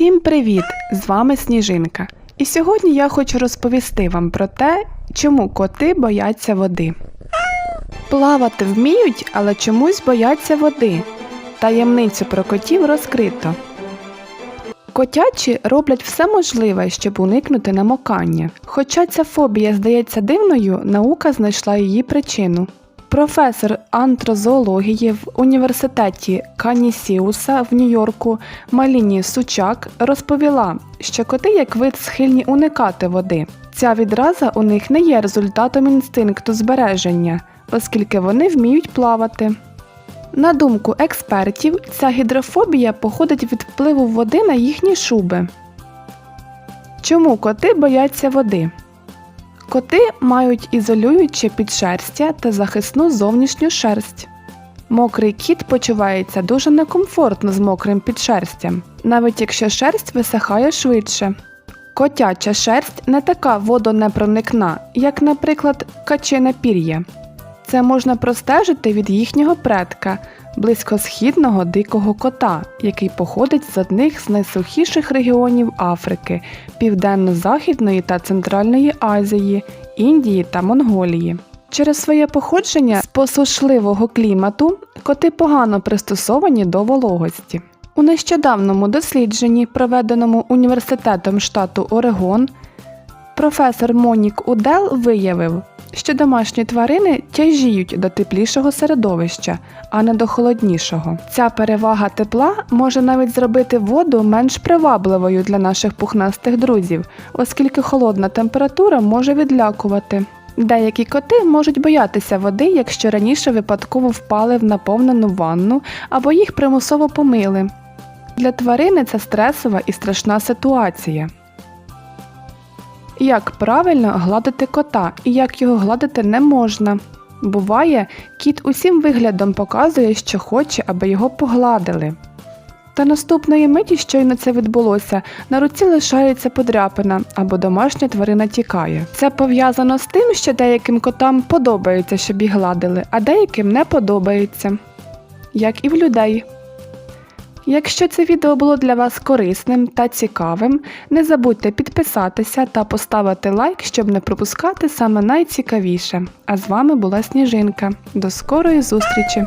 Всім привіт! З вами Сніжинка. І сьогодні я хочу розповісти вам про те, чому коти бояться води. Плавати вміють, але чомусь бояться води. Таємницю про котів розкрито. Котячі роблять все можливе, щоб уникнути намокання. Хоча ця фобія здається дивною, наука знайшла її причину. Професор антрозоології в університеті Канісіуса в Нью-Йорку Маліні Сучак розповіла, що коти як вид схильні уникати води. Ця відраза у них не є результатом інстинкту збереження, оскільки вони вміють плавати. На думку експертів, ця гідрофобія походить від впливу води на їхні шуби. Чому коти бояться води? Коти мають ізолююче підшерстя та захисну зовнішню шерсть. Мокрий кіт почувається дуже некомфортно з мокрим підшерстям, навіть якщо шерсть висихає швидше. Котяча шерсть не така водонепроникна, як, наприклад, качине пір'я. Це можна простежити від їхнього предка, близькосхідного дикого кота, який походить з одних з найсухіших регіонів Африки, Південно-Західної та Центральної Азії, Індії та Монголії. Через своє походження з посушливого клімату коти погано пристосовані до вологості. У нещодавному дослідженні, проведеному університетом штату Орегон, професор Монік Удел виявив, що домашні тварини тяжіють до теплішого середовища, а не до холоднішого. Ця перевага тепла може навіть зробити воду менш привабливою для наших пухнастих друзів, оскільки холодна температура може відлякувати. Деякі коти можуть боятися води, якщо раніше випадково впали в наповнену ванну або їх примусово помили. Для тварини це стресова і страшна ситуація. Як правильно гладити кота і як його гладити не можна. Буває, кіт усім виглядом показує, що хоче, аби його погладили. Та наступної миті, щойно це відбулося, на руці лишається подряпина або домашня тварина тікає. Це пов'язано з тим, що деяким котам подобається, щоб їх гладили, а деяким не подобається. Як і в людей. Якщо це відео було для вас корисним та цікавим, не забудьте підписатися та поставити лайк, щоб не пропускати саме найцікавіше. А з вами була Сніжинка. До скорої зустрічі!